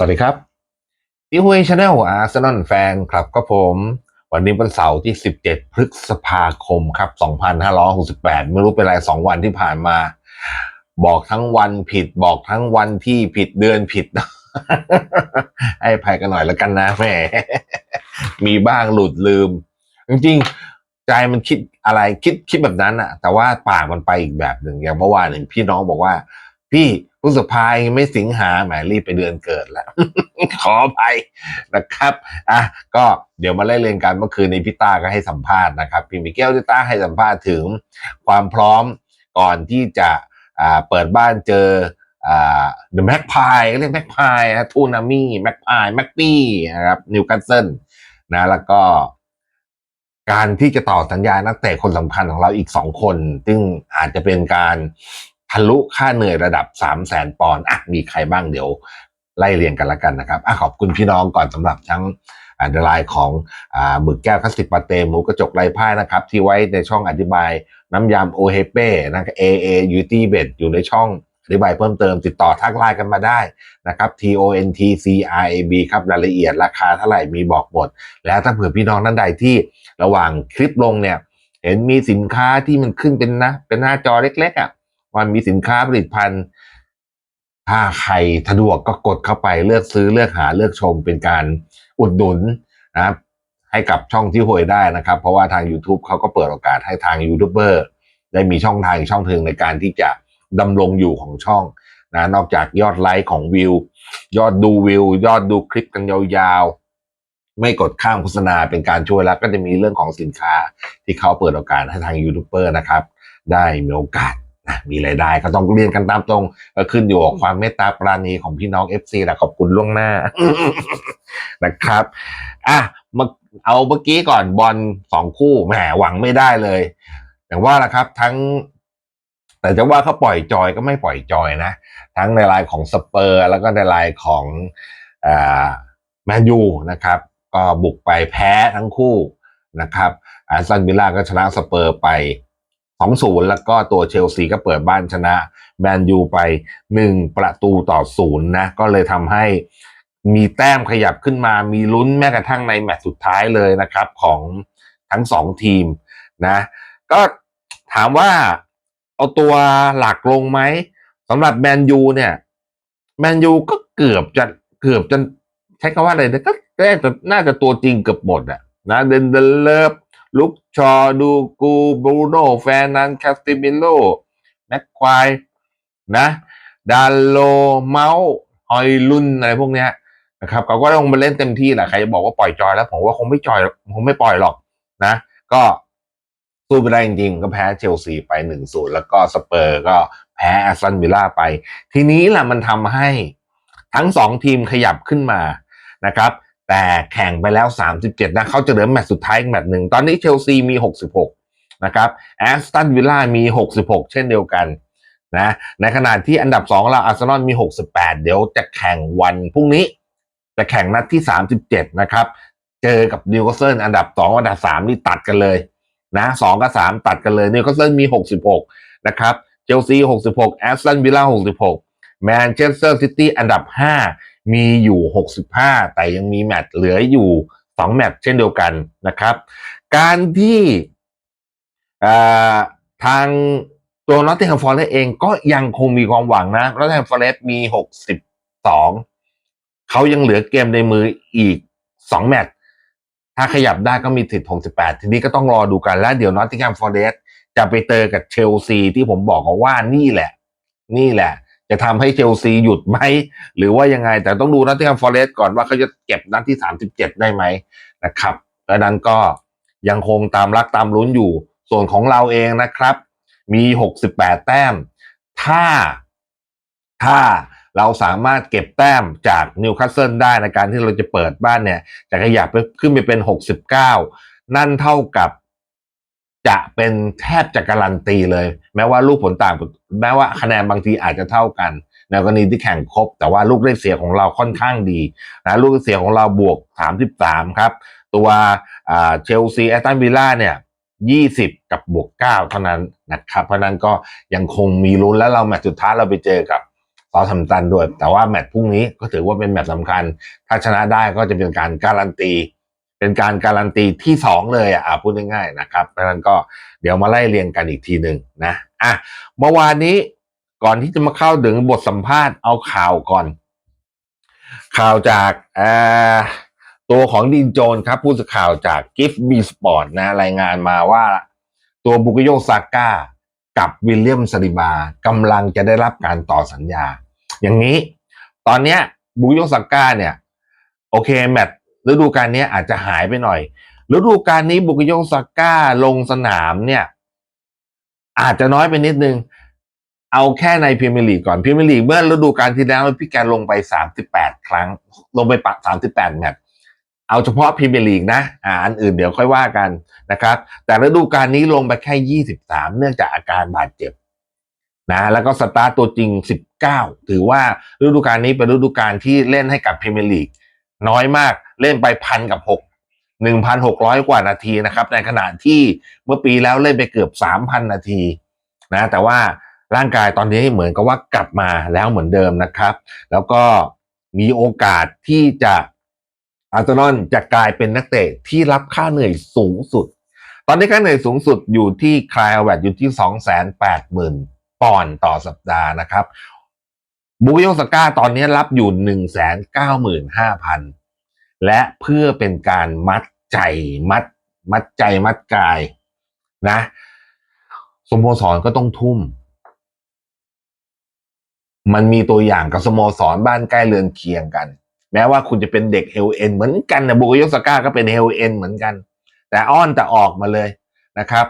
สวัสดีครับดิฮุยชาแนลอาร์เซนอลแฟนครับก็ผม วันนี้วันเสาร์ที่ 17 พฤษภาคมครับ 2568 ไม่รู้เป็นไรสองวันที่ผ่านมา บอกทั้งวันผิดบอกทั้งวันที่ผิดเดือนผิด ให้ภัยกันหน่อยแล้วกันนะแหมมีบ้างหลุดลืม จริงๆ ใจมันคิดอะไรคิดคิดแบบนั้นอะแต่ว่าปากมันไปอีกแบบหนึ่งอย่างเมื่อวานเห็นพี่น้องบอกว่า พี่ พฤษภายังไม่สิงหาแหมรีบไปเดือนเกิดแล้ว ขออภัยนะครับอะก็เดี๋ยวมาไล่เรียนกันเมื่อคืนในพี่ต้าก็ให้สัมภาษณ์นะครับพี่มิเกลที่ต้าให้สัมภาษณ์ถึงความพร้อมก่อนที่จะอ่าเปิดบ้านเจออ่า The Magpie เรียก Magpie นะทูนามี่ Magpie m a g p i e นะครับนิวคาสเซิลนะแล้วก็การที่จะต่อสัญญานักเตะคนสำคัญของเราอีกสองคน ซึ่งอาจจะเป็นการ ทะลุค่าเหนื่อยระดับสามแสนปอนด์อะมีใครบ้างเดี๋ยวไล่เรียงกันละกันนะครับอะขอบคุณพี่น้องก่อนสำหรับทั้งอ่าเดลายของอหมึกแก้วคลาสสิกปาเต้หมูกระจกไรพ่ายนะครับ ที่ไว้ในช่องอธิบายน้ำยำโอเฮเป้นะครับ AA u t b e t อยู่ในช่องอธิบายเพิ่มเติมติดต่อทักไลน์กันมาได้นะครับ T O N T C R A B ครับรายละเอียดราคาเท่าไหร่มีบอกหมด แล้วถ้าเผื่อพี่น้องท่านใดที่ระหว่างคลิปลงเนี่ย เห็นมีสินค้าที่มันขึ้นเป็นนะ เป็นหน้าจอเล็กๆอะ มันมีสินค้าผลิตภัณฑ์ ถ้าใครสะดวกก็กดเข้าไปเลือกซื้อเลือกหาเลือกชมเป็นการอุดหนุนนะครับ ให้กับช่องที่ห่วยได้นะครับ เพราะว่าทาง YouTube เขาก็เปิดโอกาสให้ทางยูทูบเบอร์ได้มีช่องทางช่องทางในการที่จะดำรงอยู่ของช่องนะนอกจากยอดไลค์ของวิว ยอดดูวิว ยอดดูคลิปกันยาวๆ ไม่กดข้ามโฆษณาเป็นการช่วยแล้ว ก็จะมีเรื่องของสินค้าที่เขาเปิดโอกาสให้ทางยูทูบเบอร์นะครับ ได้มีโอกาส มีรายได้ก็ต้องเรียนกันตามตรงก็ขึ้นอยู่กับความเมตตาปราณีของพี่น้อง FC นะขอบคุณล่วงหน้านะครับอะมาเอาเมื่อกี้ก่อนบอลสองคู่แหมหวังไม่ได้เลย แต่ว่าละครับทั้ง แต่จะว่าเขาปล่อยจอยก็ไม่ปล่อยจอยนะ ทั้งในลายของสเปอร์ แล้วก็ในลายของแมนยูนะครับ ก็บุกไปแพ้ทั้งคู่นะครับอาร์ซันวิลล่าก็ชนะสเปอร์ไป 2-0แล้วก็ตัวเชลซีก็เปิดบ้านชนะแมนยูไป1ประตูต่อศูนย์นะ ก็เลยทำให้มีแต้มขยับขึ้นมา มีลุ้นแม้กระทั่งในแมตช์สุดท้ายเลยนะครับ ของทั้งสองทีมนะ ก็ถามว่าเอาตัวหลักลงไหมสำหรับแมนยูเนี่ยแมนยูก็เกือบจะเกือบจะใช้คำว่าอะไรนะก็น่าจะน่าจะตัวจริงเกือบหมดอะนะเดนเดลเลฟ ลุกชอดูกูบรูโนแฟนนันคาสติมิโลแม็กควายนะดาโลเมาส์ฮอยลุนอะไรพวกเนี้ยนะครับเขาก็ต้องมาเล่นเต็มที่แหละใครจะบอกว่าปล่อยจอยแล้วผมว่าคงไม่จอยคงไม่ปล่อยหรอกนะ ก็สู้ไปได้จริงๆ ก็แพ้เชลซีไปหนึ่งศูนย์แล้วก็สเปอร์ก็แพ้แอสตันวิลล่าไป ทีนี้แหละมันทำให้ทั้งสองทีมขยับขึ้นมานะครับ แต่แข่งไปแล้ว 37 นะเขาจะเหลือแมตช์สุดท้ายอีกแมตช์หนึ่ง ตอนนี้เชลซีมี 66 นะครับแอสตันวิลล่ามี 66 เช่นเดียวกันนะในขณะที่อันดับ 2 เราอาร์เซนอลมี 68 เดี๋ยวจะแข่งวันพรุ่งนี้ จะแข่งนัดที่ 37 นะครับ เจอกับนิวคาสเซิลอันดับ 2 อันดับ 3 นี่ตัดกันเลยนะ2กับ 3 ตัดกันเลยนิวคาสเซิลมี 66 นะครับเชลซี 66 แอสตันวิลล่า 66 แมนเชสเตอร์ซิตี้อันดับ 5 มีอยู่ 65 แต่ยังมีแมตช์เหลืออยู่ 2 แมตช์เช่นเดียวกันนะครับ การที่ทางตัวนอตติงแฮมฟอร์เรสเองก็ยังคงมีความหวังนะนอตติงแฮมฟอร์เรสมี 62 เขายังเหลือเกมในมืออีก 2 แมตช์ถ้าขยับได้ก็มีติด 68 ทีนี้ก็ต้องรอดูกันแล้วเดี๋ยวนอตติงแฮมฟอร์เรสจะไปเจอกับเชลซีที่ผมบอกว่านี่แหละ นี่แหละ จะทำให้เชลซีหยุดไหม หรือว่ายังไง แต่ต้องดูนัดที่แฮมฟอร์เรสก่อนว่าเขาจะเก็บนัดที่ 37 ได้ไหมนะครับดังนั้นก็ยังคงตามรักตามลุ้นอยู่ ส่วนของเราเองนะครับ มี 68 แต้ม ถ้าถ้าเราสามารถเก็บแต้มจากนิวคาสเซิลได้ในการที่เราจะเปิดบ้านเนี่ยจะขยับขึ้นไปเป็น 69 นั่นเท่ากับ จะเป็นแทบจะการันตีเลย แม้ว่าลูกผลต่าง แม้ว่าคะแนนบางทีอาจจะเท่ากันในกรณีที่แข่งครบ แต่ว่าลูกได้เสียของเราค่อนข้างดีนะลูกได้เสียของเราบวก 33 ครับ ตัวเชลซีแอตตันวิลล่าเนี่ย20 กับบวก 9 เท่านั้นนะครับ เพราะนั้นก็ยังคงมีลุ้นแล้วเราแมตช์สุดท้ายเราไปเจอกับซอสทำตันด้วย แต่ว่าแมตช์พรุ่งนี้ก็ถือว่าเป็นแมตช์สำคัญ ถ้าชนะได้ก็จะเป็นการการันตี เป็นการการันตีที่สองเลยอะพูดง่ายๆนะครับเพราะฉะนั้นก็เดี๋ยวมาไล่เรียงกันอีกทีหนึ่งนะอะเมื่อวานนี้ก่อนที่จะมาเข้าถึงบทสัมภาษณ์เอาข่าวก่อน ข่าวจากเอ่อตัวของดินโจนครับ ผู้สื่อข่าวจากกิฟต์บีสปอร์ตนะรายงานมาว่า ตัวบุกโยซาก้ากับวิลเลียมซลิบากำลังจะได้รับการต่อสัญญา อย่างนี้ ตอนเนี้ยบุกโยซาก้าเนี่ย โอเค แมตช์ ฤดูกาลนี้อาจจะหายไปหน่อยฤดูกาลนี้บุกโยซาก้าลงสนามเนี่ย อาจจะน้อยไปนิดนึง เอาแค่ในพรีเมียร์ลีกก่อนพรีเมียร์ลีกเมื่อฤดูกาลที่แล้วพี่แกลงไป 38 ครั้ง ลงไปปัก38แมตช์เอาเฉพาะพรีเมียร์ลีกนะอ่าอันอื่นเดี๋ยวค่อยว่ากันนะครับ แต่ฤดูกาลนี้ลงไปแค่ 23 เนื่องจากอาการบาดเจ็บนะแล้วก็สตาร์ตตัวจริง 19 ถือว่าฤดูกาลนี้เป็นฤดูกาลที่เล่นให้กับพรีเมียร์ลีก น้อยมากเล่นไปพันกับ6 1,600กร้อยกว่านาทีนะครับ ในขณะที่เมื่อปีแล้วเล่นไปเกือบ3,000นนาทีนะแต่ว่าร่างกายตอนนี้เหมือนกับว่ากลับมาแล้วเหมือนเดิมนะครับ แล้วก็มีโอกาสที่จะอาร์เซนอลจะกลายเป็นนักเตะที่รับค่าเหนื่อยสูงสุด ตอนนี้ค่าเหนื่อยสูงสุดอยู่ที่คลายแวดอยู่ที่ 280,000ปอนด์ต่อสัปดาห์นะครับ บูโยสก้าตอนนี้รับอยู่195,000และเพื่อเป็นการมัดใจมัด มัดใจมัดกายนะสโมสรก็ต้องทุ่ม มันมีตัวอย่างกับสโมสรบ้านใกล้เรือนเคียงกัน แม้ว่าคุณจะเป็นเด็กเฮลเอ็นเหมือนกันนะบุกโยสก้าก็เป็นเฮลเอ็นเหมือนกัน แต่อ้อนแต่ออกมาเลยนะครับ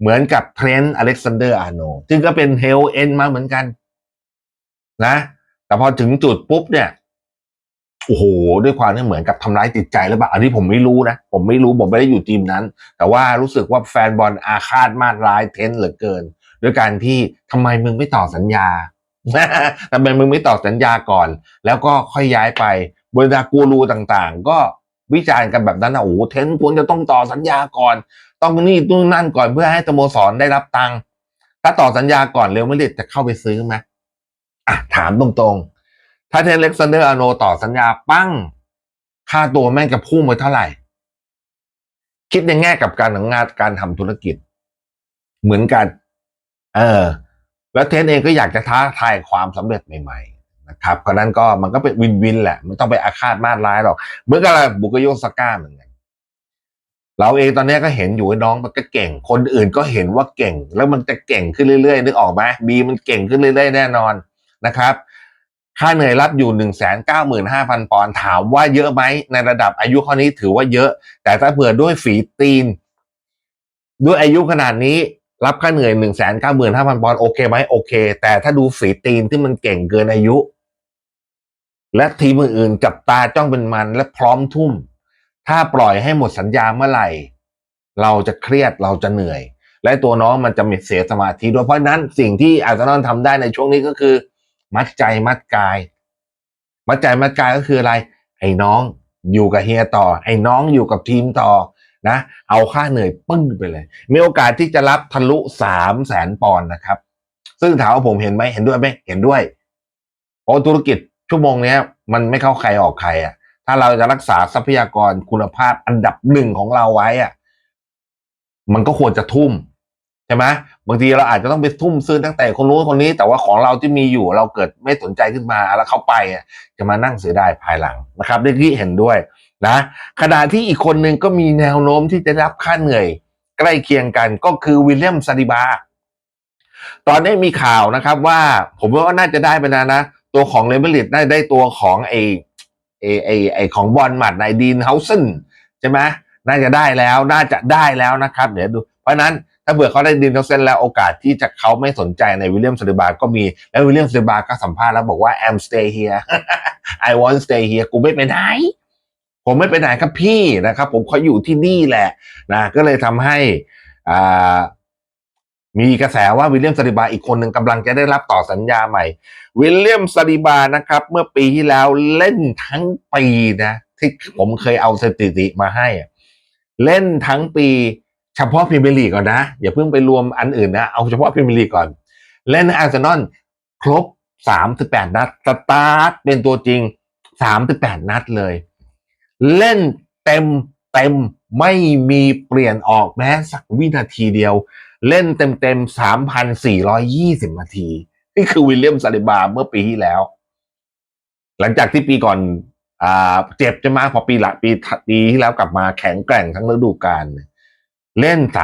เหมือนกับเทรนต์อเล็กซานเดอร์อาร์โนซึ่งก็เป็นเฮลเอ็นมาเหมือนกัน นะ แต่พอถึงจุดปุ๊บเนี่ยโอ้โหด้วยความที่เหมือนกับทำร้ายจิตใจหรือเปล่าอันนี้ผมไม่รู้นะ ผมไม่รู้ผมไม่ได้อยู่ทีมนั้น แต่ว่ารู้สึกว่าแฟนบอลอาฆาตมาดร้ายเทนเหลือเกิน ด้วยการที่ทำไมมึงไม่ต่อสัญญาทำไมมึงไม่ต่อสัญญาก่อน แล้วก็ค่อยย้ายไปบริษัทกูรูต่างๆ ก็วิจารณ์กันแบบนั้นนะโอ้โหเทนควรจะต้องต่อสัญญาก่อน ต้องนี่นู่นนั่นก่อนเพื่อให้สโมสรได้รับตังค์ถ้าต่อสัญญาก่อนเร็วไม่เด็ดจะเข้าไปซื้อไหม อะถามตรงๆ ถ้าเทนเล็กซานเดอร์อโนต่อสัญญาปั้ง ค่าตัวแม่งจะพุ่งไปเท่าไหร่ คิดในแง่กับการทำงานการทำธุรกิจ เหมือนกัน เออ แล้วเทนเองก็อยากจะท้าทายความสำเร็จใหม่ ๆ นะครับเพราะนั้นก็มันก็เป็นวินวินแหละ มันต้องไปอาฆาตมาดร้ายหรอกเหมือนกับบุกโยสก้าเหมือนกันเราเองตอนนี้ก็เห็นอยู่ว่าน้องมันก็เก่ง คนอื่นก็เห็นว่าเก่ง แล้วมันจะเก่งขึ้นเรื่อยๆนึกออกไหมบีมันเก่งขึ้นเรื่อยๆแน่นอน นะครับ ค่าเหนื่อยรับอยู่หนึ่งแสนเก้าหมื่นห้าพันปอนด์ถามว่าเยอะไหมในระดับอายุข้อนี้ถือว่าเยอะ แต่ถ้าเผื่อด้วยฝีตีน ด้วยอายุขนาดนี้รับค่าเหนื่อยหนึ่งแสนเก้าหมื่นห้าพันปอนด์โอเคไหมโอเค แต่ถ้าดูฝีตีนที่มันเก่งเกินอายุ และทีมอื่นๆจับตาจ้องเป็นมันและพร้อมทุ่ม ถ้าปล่อยให้หมดสัญญาเมื่อไหร่ เราจะเครียดเราจะเหนื่อย และตัวน้องมันจะมีเสียสมาธิด้วยเพราะฉะนั้นสิ่งที่อาร์เซนอลทำได้ในช่วงนี้ก็คือ มัดใจมัดกาย มัดใจมัดกายก็คืออะไร ไอ้น้องอยู่กับเฮียต่อ ไอ้น้องอยู่กับทีมต่อนะ เอาค่าเหนื่อยปึ้งไปเลย มีโอกาสที่จะรับทะลุสามแสนปอนด์นะครับ ซึ่งถามว่าผมเห็นไหมเห็นด้วยไหมเห็นด้วย เพราะธุรกิจชั่วโมงนี้มันไม่เข้าใครออกใครอะ ถ้าเราจะรักษาทรัพยากรคุณภาพอันดับหนึ่งของเราไว้อะ มันก็ควรจะทุ่ม ช่ไหมบางทีเราอาจจะต้องไปทุ่มซื้อตั้งแต่คนนู้นคนนี้ แต่ว่าของเราที่มีอยู่เราเกิดไม่สนใจขึ้นมาแล้วเข้าไปจะมานั่งเสียดายภายหลังนะครับได้ที่เห็นด้วยนะขณะที่อีกคนหนึ่งก็มีแนวโน้มที่จะรับค่าเหนื่อย ใกล้เคียงกันก็คือวิลเลียมซาดิบา ตอนนี้มีข่าวนะครับว่า ผมว่าน่าจะได้ไปนะนะ ตัวของเลเบลิตได้ได้ตัวของไอไอไอไอของบอลหมัดในดีนเฮาสันใช่ไหมน่าจะได้แล้วน่าจะได้แล้วนะครับ เดี๋ยวดู เพราะนั้น ถ้าเผื่อเขาได้ดินเทาเซนแล้วโอกาสที่จะเขาไม่สนใจในวิลเลียมซาดิบาก็มีแล้ววิลเลียมซาดิบาก็สัมภาษณ์แล้วบอกว่า I'm stay here I want stay here กูไม่ไปไหนผมไม่ไปไหนครับพี่นะครับ ผมขออยู่ที่นี่แหละนะก็เลยทำให้อ่ามีกระแสว่าวิลเลียมซาดิบาอีกคนหนึ่งกำลังจะได้รับต่อสัญญาใหม่ วิลเลียมซาดิบานะครับ เมื่อปีที่แล้วเล่นทั้งปีนะ ที่ผมเคยเอาสถิติมาให้ เล่นทั้งปี เฉพาะพรีเมียร์ลีกก่อนนะ อย่าเพิ่งไปรวมอันอื่นนะ เอาเฉพาะพรีเมียร์ลีกก่อน เล่นอาร์เซนอลครบสามสิบแปดนัดสตาร์ทเป็นตัวจริงสามสิบแปดนัดเลย เล่นเต็มเต็มไม่มีเปลี่ยนออกแม้สักวินาทีเดียว เล่นเต็มเต็มสามพันสี่ร้อยยี่สิบนาที นี่คือวิลเลียมซาลิบาเมื่อปีที่แล้ว หลังจากที่ปีก่อนอ่าเจ็บจะมาพอปีละปีปีที่แล้วกลับมาแข็งแกร่งทั้งฤดูกาลเล่นส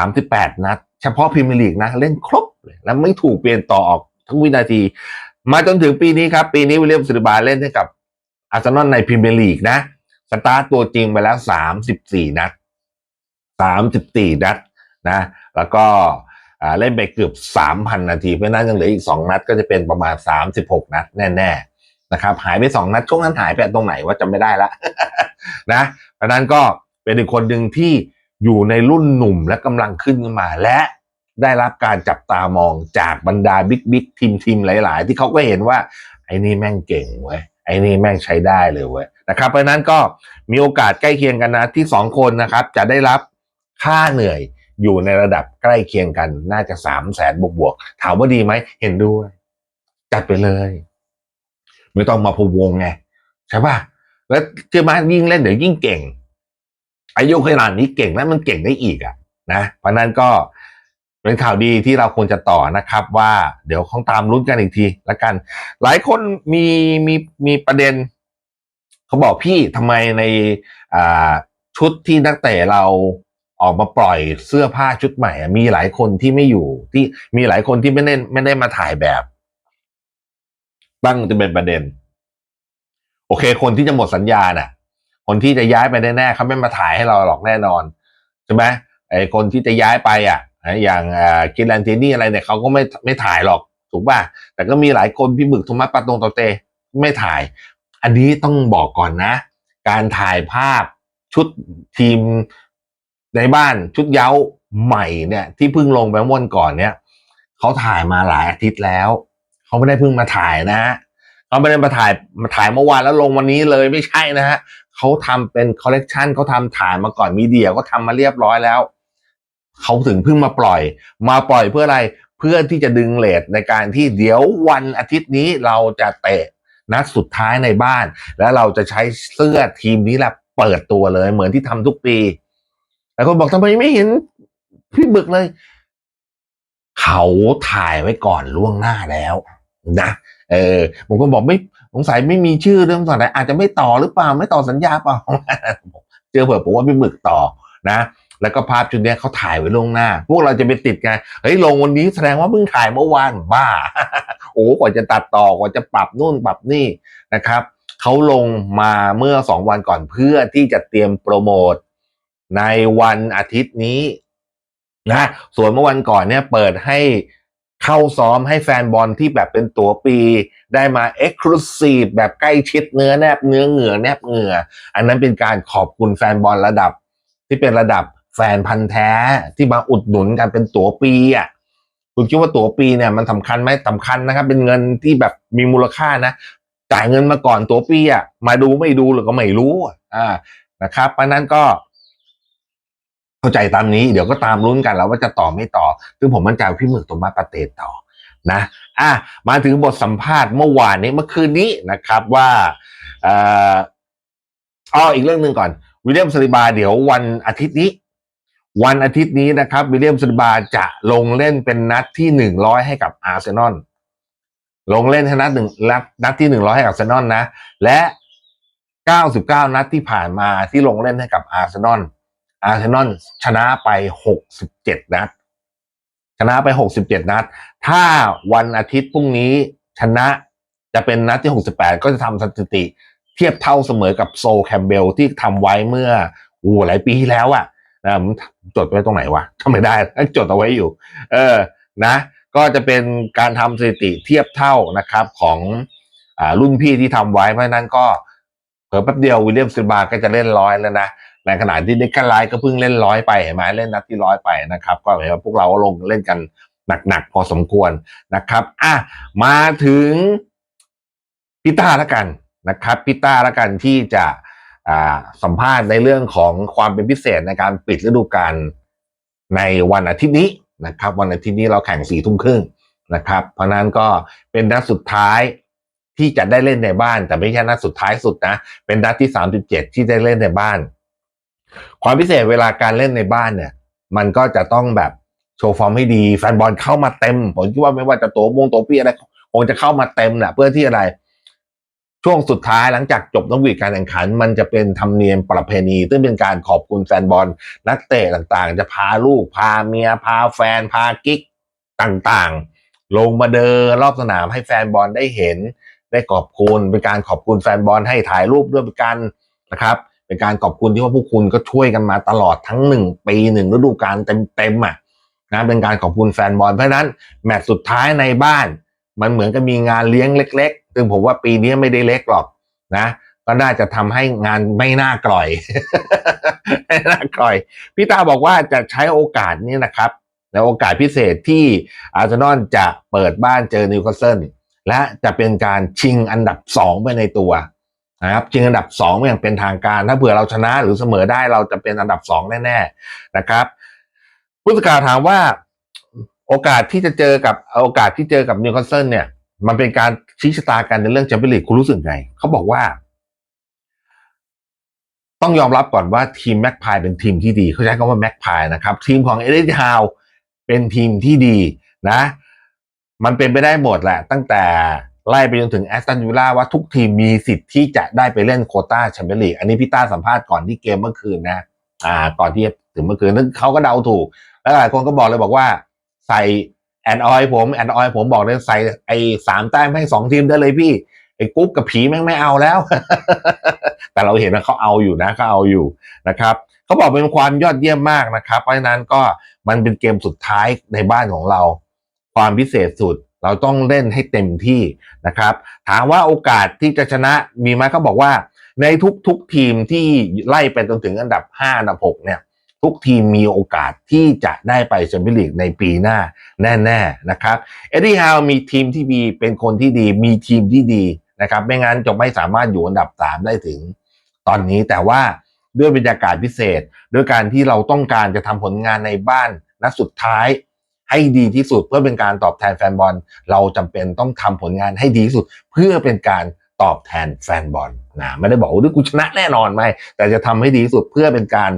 ามสิบแปดนัด เฉพาะพรีเมียร์ลีกนะ เล่นครบเลยแล้วไม่ถูกเปลี่ยนต่อออกทั้งวินาที มาจนถึงปีนี้ครับ ปีนี้วิลเลียมซาลิบาเล่นให้กับอาร์เซนอลในพรีเมียร์ลีกนะ สตาร์ตตัวจริงไปแล้วสามสิบสี่นัดสามสิบสี่นัดนะ แล้วก็เล่นไปเกือบสามพันนาที เพราะนั้นยังเหลืออีกสองนัดก็จะเป็นประมาณสามสิบหกนัดแน่ ๆ นะครับ หายไปสองนัดช่วงนั้นหายไปตรงไหนว่าจำไม่ได้ละนะเพราะนั้นก็เป็นอีกคนหนึ่งที่ อยู่ในรุ่นหนุ่มและกำลังขึ้นมา และได้รับการจับตามองจากบรรดาบิ๊กบิ๊กทีมทีมหลาย ๆ ที่เขาก็เห็นว่าไอ้นี่แม่งเก่งเว้ยไอ้นี่แม่งใช้ได้เลยเว้ยนะครับ เพราะนั้นก็มีโอกาสใกล้เคียงกันนะที่สองคนนะครับ จะได้รับค่าเหนื่อยอยู่ในระดับใกล้เคียงกันน่าจะสามแสนบวกบวกๆถามว่าดีไหมเห็นด้วย จัดไปเลย ไม่ต้องมาพวงไงใช่ป่ะแล้วเชื่อไหมยิ่งเล่นเดี๋ยวยิ่งเก่ง อายุขนาดนี้เก่งแล้วมันเก่งได้อีกอะนะเพราะนั้นก็เป็นข่าวดีที่เราควรจะต่อนะครับ ว่าเดี๋ยวคงตามลุ้นกันอีกทีละกัน หลายคนมีมีมีประเด็น เขาบอกพี่ทำไมในอ่าชุดที่นักเตะเราออกมาปล่อยเสื้อผ้าชุดใหม่ มีหลายคนที่ไม่อยู่ที่มีหลายคนที่ไม่ได้ไม่ได้มาถ่ายแบบตั้งจะเป็นประเด็น โอเค คนที่จะหมดสัญญาน่ะ คนที่จะย้ายไปแน่ๆเขาไม่มาถ่ายให้เราหรอกแน่นอนใช่ไหมไอ้คนที่จะย้ายไปอะอย่างอ่ากินแลนตินี่อะไรเนี่ยเขาก็ไม่ไม่ถ่ายหรอกถูกป่ะแต่ก็มีหลายคนพี่บึกโทมัสปาตงตเตไม่ถ่าย อันนี้ต้องบอกก่อนนะ การถ่ายภาพชุดทีมในบ้านชุดเย้าใหม่เนี่ย ที่เพิ่งลงไปเมื่อวันก่อนเนี่ยเขาถ่ายมาหลายอาทิตย์แล้วเขาไม่ได้เพิ่งมาถ่ายนะเขาไม่ได้มาถ่ายมาถ่ายเมื่อวานแล้วลงวันนี้เลยไม่ใช่นะฮะ เขาทำเป็นคอลเลกชันเขาทำถ่ายมาก่อนมีเดียก็ทำมาเรียบร้อยแล้วเขาถึงเพิ่งมาปล่อย มาปล่อยเพื่ออะไรเพื่อที่จะดึงเลทในการที่เดี๋ยววันอาทิตย์นี้เราจะเตะนัดสุดท้ายในบ้าน แล้วเราจะใช้เสื้อทีมนี้แหละเปิดตัวเลยเหมือนที่ทำทุกปีแต่คนบอกทำไมไม่เห็นพี่บึกเลย เขาถ่ายไว้ก่อนล่วงหน้าแล้วนะเออผมก็บอกไม่ งสัยไม่มีชื่อเรื่องสัญญาอาจจะไม่ต่อหรือเปล่าไม่ต่อสัญญาเปล่าเจอเผื่อผมว่าพี่บึกต่อนะ แล้วก็ภาพชุดนี้เขาถ่ายไว้ล่วงหน้า พวกเราจะไปติดไงเฮ้ยลงวันนี้แสดงว่าเพิ่งถ่ายเมื่อวานบ้า โอ้กว่าจะตัดต่อกว่าจะปรับนู่นปรับนี่นะครับเขาลงมาเมื่อสองวันก่อนเพื่อที่จะเตรียมโปรโมทในวันอาทิตย์นี้นะส่วนเมื่อวันก่อนเนี่ยเปิดให้ เข้าซ้อมให้แฟนบอลที่แบบเป็นตัวปี ได้มาเอ็กซ์คลูซีฟแบบใกล้ชิดเนื้อแนบเนื้อเหงื่อแนบเหงื่อ อันนั้นเป็นการขอบคุณแฟนบอลระดับ ที่เป็นระดับแฟนพันธ์แท้ที่มาอุดหนุนกันเป็นตัวปีอะคุณคิดว่าตั๋วปีเนี่ยมันสำคัญไหมสำคัญนะครับ เป็นเงินที่แบบมีมูลค่านะ จ่ายเงินมาก่อนตั๋วปีอะมาดูไม่ดูหรือก็ไม่รู้อะอ่านะครับเพราะนั้นก็ เข้าใจตามนี้เดี๋ยวก็ตามลุ้นกันแล้วว่าจะต่อไม่ต่อ ซึ่งผมมั่นใจว่าพี่หมึกตัวมาปาเตต่อนะอะมาถึงบทสัมภาษณ์เมื่อวานนี้เมื่อคืนนี้นะครับว่าเอ่ออ้ออีกเรื่องหนึ่งก่อนวิลเลียมซาลิบาเดี๋ยววันอาทิตย์นี้ วันอาทิตย์นี้นะครับวิลเลียมซาลิบาจะลงเล่นเป็นนัดที่หนึ่งร้อยให้กับอาร์เซนอลลงเล่นให้นัดหนึ่งนัดนัดที่หนึ่งร้อยให้กับอาร์เซนอลนะ และเก้าสิบเก้านัดที่ผ่านมาที่ลงเล่นให้กับอาร์เซนอล อาร์เซนอลชนะไปหกสิบเจ็ดนัด ชนะไปหกสิบเจ็ดนัด ถ้าวันอาทิตย์พรุ่งนี้ชนะจะเป็นนัดที่หกสิบแปดก็จะทำสถิติ เทียบเท่าเสมอกับโซแคมเบลที่ทำไว้เมื่ออูหลายปีที่แล้วอะนะผมจดไว้ตรงไหนวะทำไม่ได้จดเอาไว้อยู่ เออนะ ก็จะเป็นการทำสถิติเทียบเท่านะครับของอ่ารุ่นพี่ที่ทำไว้เพราะนั้นก็เพิ่แป๊บเดียววิลเลียมซิลบาก็จะเล่นร้อยแล้วนะ ในขณะที่เด็กกันไลท์ก็เพิ่งเล่นร้อยไปเห็นไหมเล่นนัดที่ร้อยไปนะครับ ก็เห็นว่าพวกเราลงเล่นกันหนักๆพอสมควรนะครับอะมาถึงพิต้าละกันนะครับพิต้าละกันที่จะอ่าสัมภาษณ์ในเรื่องของความเป็นพิเศษในการปิดฤดูกาลในวันอาทิตย์นี้นะครับ วันอาทิตย์นี้เราแข่งสี่ทุ่มครึ่งนะครับ เพราะนั้นก็เป็นนัดสุดท้ายที่จะได้เล่นในบ้าน แต่ไม่ใช่นัดสุดท้ายสุดนะ เป็นนัดที่37ที่ได้เล่นในบ้าน ความพิเศษเวลาการเล่นในบ้านเนี่ย มันก็จะต้องแบบโชว์ฟอร์มให้ดีแฟนบอลเข้ามาเต็ม ผมคิดว่าไม่ว่าจะตัวมงตัวปี้อะไรคงจะเข้ามาเต็มแหละเพื่อที่อะไร ช่วงสุดท้ายหลังจากจบต้องวีการแข่งขัน มันจะเป็นธรรมเนียมประเพณี ซึ่งเป็นการขอบคุณแฟนบอลนักเตะต่างๆ จะพาลูกพาเมียพาแฟนพากิ๊กต่างๆ ลงมาเดินรอบสนามให้แฟนบอลได้เห็น ได้ขอบคุณเป็นการขอบคุณแฟนบอลให้ถ่ายรูปด้วยกันนะครับ เป็นการขอบคุณที่ว่าพวกคุณก็ช่วยกันมาตลอดทั้งหนึ่งปีหนึ่งฤดูกาลเต็มๆอะนะเป็นการขอบคุณแฟนบอลเพราะนั้นแมตช์สุดท้ายในบ้าน มันเหมือนกับมีงานเลี้ยงเล็ก ๆ ซึ่งผมว่าปีนี้ไม่ได้เล็กหรอกนะก็น่าจะทำให้งานไม่น่ากล่อย ไม่น่ากล่อย พี่ตาบอกว่าจะใช้โอกาสนี้นะครับ ในโอกาสพิเศษที่อาร์เซนอลจะเปิดบ้านเจอนิวคาสเซิลและจะเป็นการชิงอันดับสองไปในตัว นะครับชิงอันดับสองอย่างเป็นทางการ ถ้าเผื่อเราชนะหรือเสมอได้เราจะเป็นอันดับสองแน่ ๆนะครับผู้สื่อข่าวถามว่าโอกาสที่จะเจอกับโอกาสที่เจอกับนิวคาสเซิลเนี่ย มันเป็นการชี้ชะตากันในเรื่องแชมเปี้ยนลีกคุณรู้สึกไงเขาบอกว่า ต้องยอมรับก่อนว่าทีมแม็กพายเป็นทีมที่ดีเขาใช้คำว่าแม็กพายนะครับ ทีมของเอเดนฮาวเป็นทีมที่ดีนะ มันเป็นไปได้หมดแหละ ตั้งแต่ ไล่ไปจนถึงแอสตันวิลล่าว่าทุกทีมมีสิทธิ์ที่จะได้ไปเล่นโคต้าแชมเปี้ยนลีกอันนี้พี่ต้าสัมภาษณ์ก่อนที่เกมเมื่อคืนนะ อ่า ก่อนที่ถึงเมื่อคืนนั้นเขาก็เดาถูก แล้วหลายคนก็บอกเลยบอกว่า ใส่แอนออยผมแอนออยผมบอกเลยใส่ไอ้สามแต้มให้สองทีมได้เลยพี่ไอ้กุ๊กกับผีแม่งไม่เอาแล้ว แต่เราเห็นว่าเขาเอาอยู่นะเขาเอาอยู่นะครับเขาบอกเป็นความยอดเยี่ยมมากนะครับ เพราะฉะนั้นก็มันเป็นเกมสุดท้ายในบ้านของเรา ความพิเศษสุด เราต้องเล่นให้เต็มที่นะครับ ถามว่าโอกาสที่จะชนะมีไหมเขาบอกว่า ในทุกๆทีมที่ไล่ไปจนถึงอันดับ 5 อันดับ 6 เนี่ย ทุกทีมมีโอกาสที่จะได้ไปแชมเปี้ยนลีกในปีหน้าแน่ๆนะครับเอ็ดดี้ฮาวมีทีมที่ดีเป็นคนที่ดี มีทีมที่ดีนะครับ ไม่งั้นจะไม่สามารถอยู่อันดับ 3 ได้ถึง ตอนนี้แต่ว่าด้วยบรรยากาศพิเศษ ด้วยการที่เราต้องการจะทำผลงานในบ้านนัดสุดท้าย ให้ดีที่สุด เพื่อเป็นการตอบแทนแฟนบอล เราจำเป็นต้องทำผลงานให้ดีที่สุด เพื่อเป็นการตอบแทนแฟนบอลนะไม่ได้บอกว่ากูชนะแน่นอนไม่ แต่จะทำให้ดีที่สุดเพื่อเป็นการ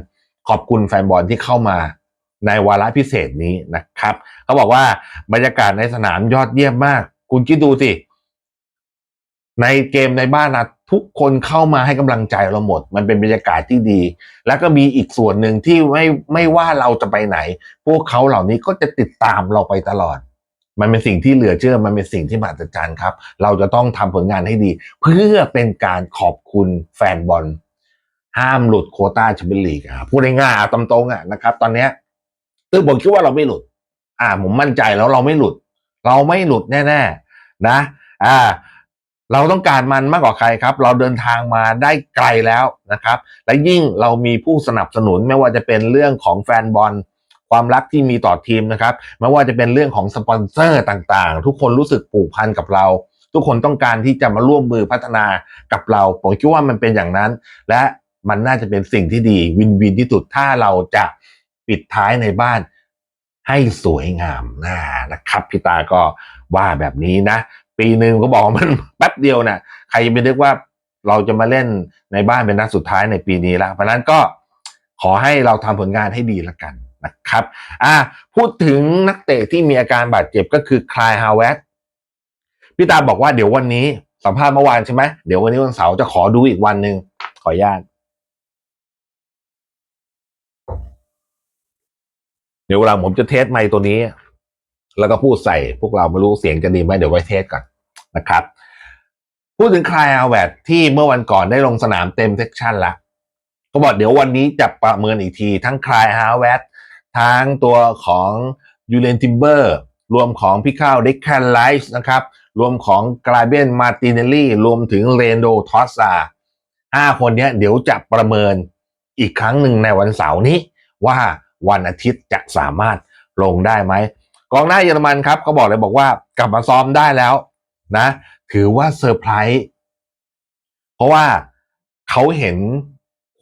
ขอบคุณแฟนบอลที่เข้ามาในวาระพิเศษนี้นะครับเขาบอกว่าบรรยากาศในสนามยอดเยี่ยมมาก คุณคิดดูสิ ในเกมในบ้านนะทุกคนเข้ามาให้กำลังใจเราหมด มันเป็นบรรยากาศที่ดี แล้วก็มีอีกส่วนหนึ่งที่ไม่ไม่ว่าเราจะไปไหน พวกเขาเหล่านี้ก็จะติดตามเราไปตลอด มันเป็นสิ่งที่เหลือเชื่อมันเป็นสิ่งที่มหัศจรรย์ครับ เราจะต้องทำผลงานให้ดี เพื่อเป็นการขอบคุณแฟนบอลห้ามหลุดโคต้าแชมเปี้ยนลีกอะพูดง่ายๆตามตรงอะนะครับ ตอนเนี้ยซึ่งผมคิดว่าเราไม่หลุด อ่า ผมมั่นใจแล้วเราไม่หลุด เราไม่หลุดแน่ ๆ นะ อ่า เราต้องการมันมากกว่าใครครับ เราเดินทางมาได้ไกลแล้วนะครับ และยิ่งเรามีผู้สนับสนุนไม่ว่าจะเป็นเรื่องของแฟนบอลความรักที่มีต่อทีมนะครับ ไม่ว่าจะเป็นเรื่องของสปอนเซอร์ต่างๆ ทุกคนรู้สึกผูกพันกับเรา ทุกคนต้องการที่จะมาร่วมมือพัฒนากับเรา ผมคิดว่ามันเป็นอย่างนั้น และมันน่าจะเป็นสิ่งที่ดีวินวินที่สุดถ้าเราจะปิดท้ายในบ้านให้สวยงามนะนะครับพี่ตาก็ว่าแบบนี้นะ ปีหนึ่งก็บอกมันแป๊บเดียวนะใครจะไปนึกว่าเราจะมาเล่นในบ้านเป็นนัดสุดท้ายในปีนี้แล้วเพราะนั้นก็ขอให้เราทำผลงานให้ดีละกันนะครับ อ่าพูดถึงนักเตะที่มีอาการบาดเจ็บก็คือคลายฮาวเวตพี่ตาบอกว่าเดี๋ยววันนี้สัมภาษณ์เมื่อวานใช่ไหมเดี๋ยววันนี้วันเสาร์จะขอดูอีกวันหนึ่งขออนุญาตเดี๋ยวเวลาผมจะเทสไมค์ตัวนี้ แล้วก็พูดใส่พวกเราไม่รู้เสียงจะดีไหมเดี๋ยวไว้เทสก่อนนะครับ พูดถึงคลายอาแวดที่เมื่อวันก่อนได้ลงสนามเต็มเซกชันละก็บอกเดี๋ยววันนี้จะประเมินอีกที ทั้งคลายฮาวเวดทั้งตัวของยูเลนติมเบอร์รวมของพี่ข้าวเด็กแคนไลส์นะครับ รวมของกลาเบนมาตินเนลลี่ รวมถึงเรนโดทอสซาห้าคนนี้เดี๋ยวจะประเมินอีกครั้งหนึ่งในวันเสาร์นี้ ว่าวันอาทิตย์จะสามารถลงได้ไหม กองหน้าเยอรมันครับเขาบอกเลยบอกว่ากลับมาซ้อมได้แล้วนะ ถือว่าเซอร์ไพรส์เพราะว่าเขาเห็น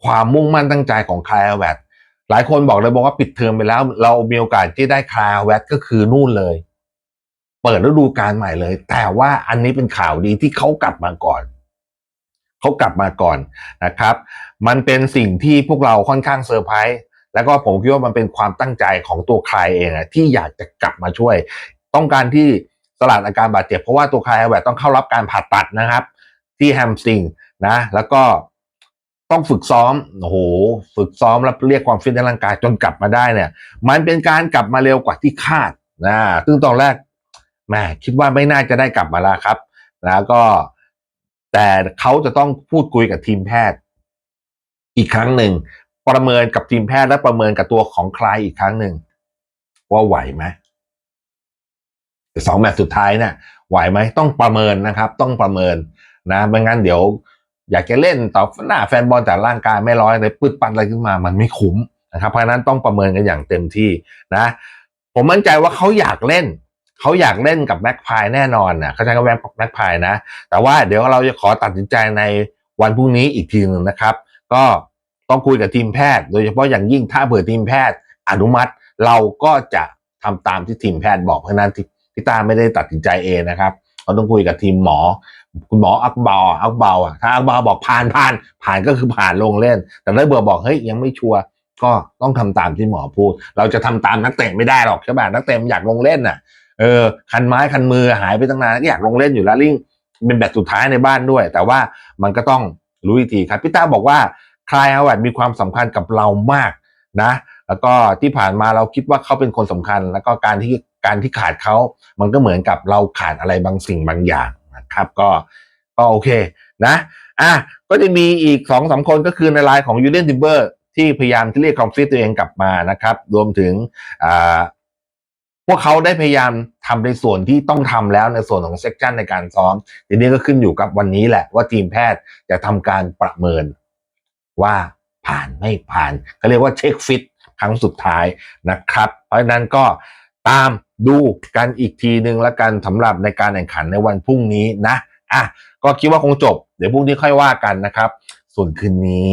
ความมุ่งมั่นตั้งใจของคลายแวดหลายคนบอกเลยบอกว่าปิดเทอมไปแล้ว เรามีโอกาสที่ได้คลายแวดก็คือนู่นเลย เปิดฤดูกาลใหม่เลย แต่ว่าอันนี้เป็นข่าวดีที่เขากลับมาก่อนเขากลับมาก่อนนะครับ มันเป็นสิ่งที่พวกเราค่อนข้างเซอร์ไพรส์ แล้วก็ผมคิดว่ามันเป็นความตั้งใจของตัวใครเองอะที่อยากจะกลับมาช่วย ต้องการที่สลัดอาการบาดเจ็บ เพราะว่าตัวคายแวร์ต้องเข้ารับการผ่าตัดนะครับ ที่แฮมสตริงนะแล้วก็ต้องฝึกซ้อมโอ้โหฝึกซ้อมแล้วเรียกความฟิตในร่างกายจนกลับมาได้เนี่ย มันเป็นการกลับมาเร็วกว่าที่คาดนะซึ่งตอนแรกแหมคิดว่าไม่น่าจะได้กลับมาแล้วครับแล้วก็แต่เขาจะต้องพูดคุยกับทีมแพทย์อีกครั้งหนึ่ง ประเมินกับทีมแพทย์และประเมินกับตัวของใครอีกครั้งหนึ่งว่าไหวไหมแต่สองแมตช์สุดท้ายเนี่ยไหวไหมต้องประเมินนะครับ ต้องประเมินนะไม่งั้นเดี๋ยว อยากจะเล่นต่อหน้าแฟนบอลแต่ร่างกายไม่ร้อยเลยปืดปัดอะไรขึ้นมา มันไม่คุ้มนะครับ เพราะนั้นต้องประเมินกันอย่างเต็มที่นะ ผมมั่นใจว่าเขาอยากเล่นเขาอยากเล่นกับแม็กพายแน่นอนนะเขาใช้กับแม็กพายนะ แต่ว่าเดี๋ยวเราจะขอตัดสินใจในวันพรุ่งนี้อีกทีหนึ่งนะครับ ก็ ต้องคุยกับทีมแพทย์ โดยเฉพาะอย่างยิ่งถ้าเผื่อทีมแพทย์อนุมัติ เราก็จะทำตามที่ทีมแพทย์บอกเพราะนั้นพี่ตาไม่ได้ตัดสินใจเองนะครับเราต้องคุยกับทีมหมอ คุณหมออักเบาอักเบาอะถ้าอักเบาบอกผ่านผ่านผ่านก็คือผ่านลงเล่น แต่ถ้าเบื่อบอกเฮ้ยยังไม่ชัวร์ก็ต้องทำตามที่หมอพูด เราจะทำตามนักเตะไม่ได้หรอกใช่ไหมนักเตะอยากลงเล่นน่ะเออคันไม้คันมือหายไปตั้งนานอยากลงเล่นอยู่แล้วลิงเป็นแบบสุดท้ายในบ้านด้วย แต่ว่ามันก็ต้องรู้วิธีครับพี่ต้าบอกว่า คลายฮาวเวิร์ดมีความสำคัญกับเรามากนะ แล้วก็ที่ผ่านมาเราคิดว่าเขาเป็นคนสำคัญ แล้วก็การที่การที่ขาดเขา มันก็เหมือนกับเราขาดอะไรบางสิ่งบางอย่างนะครับ ก็ก็โอเคนะ อะก็จะมีอีกสองสาคนก็คือในไลน์ของยูเลียนทิมเบอร์ที่พยายามที่เรียกความฟิตตัวเองกลับมานะครับ รวมถึงอ่าพวกเขาได้พยายามทำในส่วนที่ต้องทำแล้วในส่วนของเซกชันในการซ้อมทีนี้ก็ขึ้นอยู่กับวันนี้แหละว่าทีมแพทย์จะทำการประเมิน ว่าผ่านไม่ผ่านเขาเรียกว่าเช็คฟิตครั้งสุดท้ายนะครับ เพราะฉะนั้นก็ตามดูกันอีกทีหนึ่งละกันสำหรับในการแข่งขันในวันพรุ่งนี้นะอะก็คิดว่าคงจบ เดี๋ยวพรุ่งนี้ค่อยว่ากันนะครับ ส่วนคืนนี้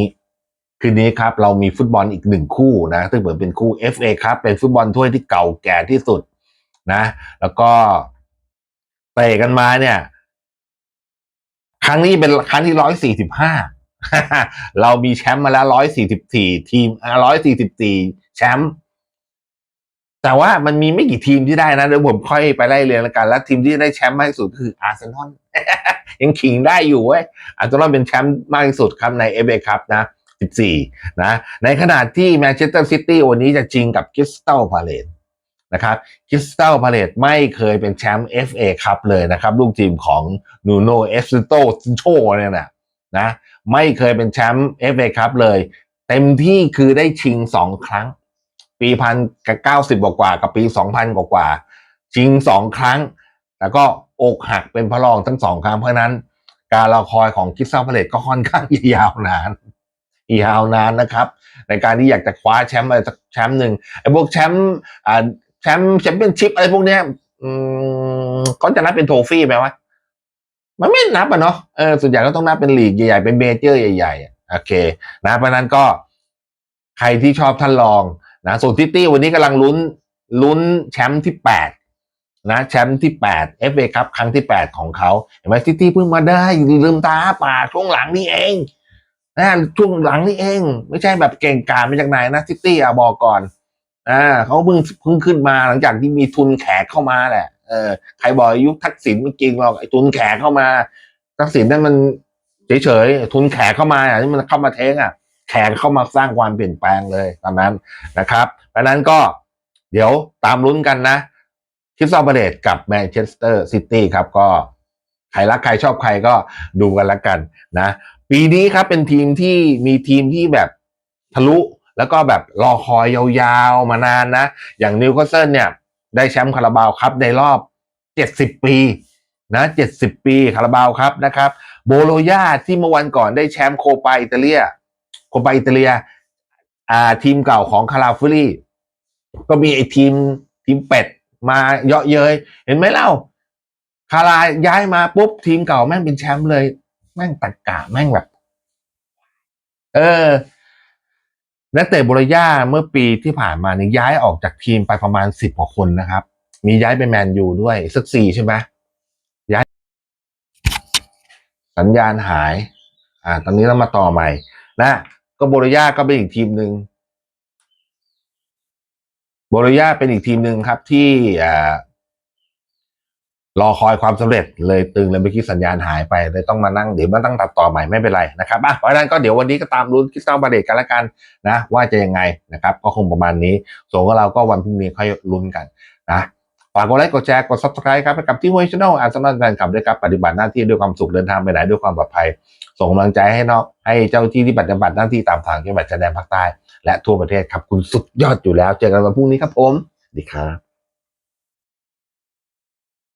คืนนี้ครับเรามีฟุตบอลอีกหนึ่งคู่นะซึ่งเหมือนเป็นคู่ FA ครับเป็นฟุตบอลถ้วยที่เก่าแก่ที่สุดนะ แล้วก็เตะกันมาเนี่ย ครั้งนี้เป็นครั้งที่ร้อยสี่สิบห้า เรามีแชมป์มาแล้วร้อยสี่สิบสี่ทีมร้อยสี่สิบสี่แชมป์แต่ว่ามันมีไม่กี่ทีมที่ได้นะเดี๋ยวผมค่อยไปไล่เรียงแล้วกันแล้วทีมที่ได้แชมป์มากที่สุดคืออาร์เซนอลยังขิงได้อยู่เว้ยอาร์เซนอลเป็นแชมป์มากที่สุดครับในเอฟเอคัพนะ14 นะ ในขณะที่แมนเชสเตอร์ซิตี้วันนี้จะจริงกับคริสตัลพาเลตนะครับคริสตัลพาเลตไม่เคยเป็นแชมป์ FA คัพเลยนะครับ ลูกทีมของนูโนเอสโตซิโชเนี่ยนะนะ ไม่เคยเป็นแชมป์ FA คัพเลย เต็มที่คือได้ชิงสองครั้ง ปีพันกับเก้าสิบกว่ากับปีสองพันกว่า ชิงสองครั้ง แล้วก็อกหักเป็นพระรองทั้งสองครั้งเพราะนั้น การรอคอยของคิสตัลพเลตก็ค่อนข้างยาวนานยาวนานนะครับ ในการที่อยากจะคว้าแชมป์อะไรสักแชมป์หนึ่งไอ้พวกแชมป์อ่าแชมป์แชมเปี้ยนชิพอะไรพวกเนี้ยอืมเขาจะนับเป็นโทฟี่ไหมวะ มันไม่นับอะเนาะเออส่วนใหญ่ก็ต้องนับเป็นลีกใหญ่ๆเป็นเมเจอร์ใหญ่ๆโอเค นะเพราะนั้นก็ใครที่ชอบท่านลองนะส่วนซิตี้วันนี้กำลังลุ้นลุ้นแชมป์ที่แปดนะแชมป์ที่แปดเอฟเอคัพครั้งที่แปดของเขาเห็นไหมซิตี้เพิ่งมาได้ลืมตาปาช่วงหลังนี่เองนะช่วงหลังนี่เอง ไม่ใช่แบบเก่งกาจมาจากไหนนะซิตี้อะบอกก่อนอ่าเขาเพิ่งเพิ่งขึ้นมาหลังจากที่มีทุนแขกเข้ามาแหละ เออใครบอกยุคทักษิณไม่จริงหรอกไอ้ทุนแขกเข้ามาทักษิณนั่นมันเฉยๆทุนแขกเข้ามาอะที่มันเข้ามาเทงอะ แขกเข้ามาสร้างความเปลี่ยนแปลงเลยตอนนั้นนะครับเพราะนั้นก็เดี๋ยวตามลุ้นกันนะคิสซอลเบเดตกับแมนเชสเตอร์ซิตี้ครับก็ใครรักใครชอบใครก็ดูกันล้วกันนะ ปีนี้ครับเป็นทีมที่มีทีมที่แบบทะลุแล้วก็แบบรอคอยยาวๆมานานนะ อย่างนิวคาสเซิลเนี่ย ได้แชมป์คาราบาวครับในรอบ 70 ปีนะ70 ปีคาราบาวครับนะครับ โบโลญาที่เมื่อวันก่อนได้แชมป์โคปาอิตาเลียโคปาอิตาเลียอ่าทีมเก่าของคาราฟิลี่ก็มีไอ้ทีมทีมเป็ดมาเยาะเย้ยเห็นไหมเล่าคาราย้ายมาปุ๊บทีมเก่าแม่งเป็นแชมป์เลย แม่งตักกะแม่งแบบ เออ นักเตะโบรย่าเมื่อปีที่ผ่านมานี่ย้ายออกจากทีมไปประมาณสิบกว่าคนนะครับ มีย้ายไปแมนยูด้วยสักสี่ใช่ไหมย้าย สัญญาณหาย อ่า ตอนนี้เรามาต่อใหม่ นะก็โบโลญาก็เป็นอีกทีมหนึ่งโบโลญาเป็นอีกทีมหนึ่งครับที่อ่า รอคอยความสำเร็จเลยตึงเลยเมื่อกี้สัญญาณหายไปเลยต้องมานั่งเดี๋ยวมาตั้งตัดต่อใหม่ไม่เป็นไรนะครับอะเพราะฉะนั้นก็เดี๋ยววันนี้ก็ตามรุ้นคริสตัลบาเลตกันละกันนะว่าจะยังไงนะครับก็คงประมาณนี้ ส่วนของเราก็วันพรุ่งนี้ค่อยลุ้นกันนะฝากกดไลค์กดแชร์กด subscribe ครับให้กับที่ห้วยช n นลอาร์เซนอลแฟนคลับด้วยครับปฏิบัติหน้าที่ด้วยความสุขเดินทางไปไหนด้วยความปลอดภัย ส่งกำลังใจให้นองให้เจ้าที่ที่ปฏิบัติหน้าที่ตามทางจังหวัดชายแดนภาคใต้และทั่วประเทศครับคุณสุดยอดอยู่แล้วเจอกันวันพรุ่งนี้ครับผมดีครับ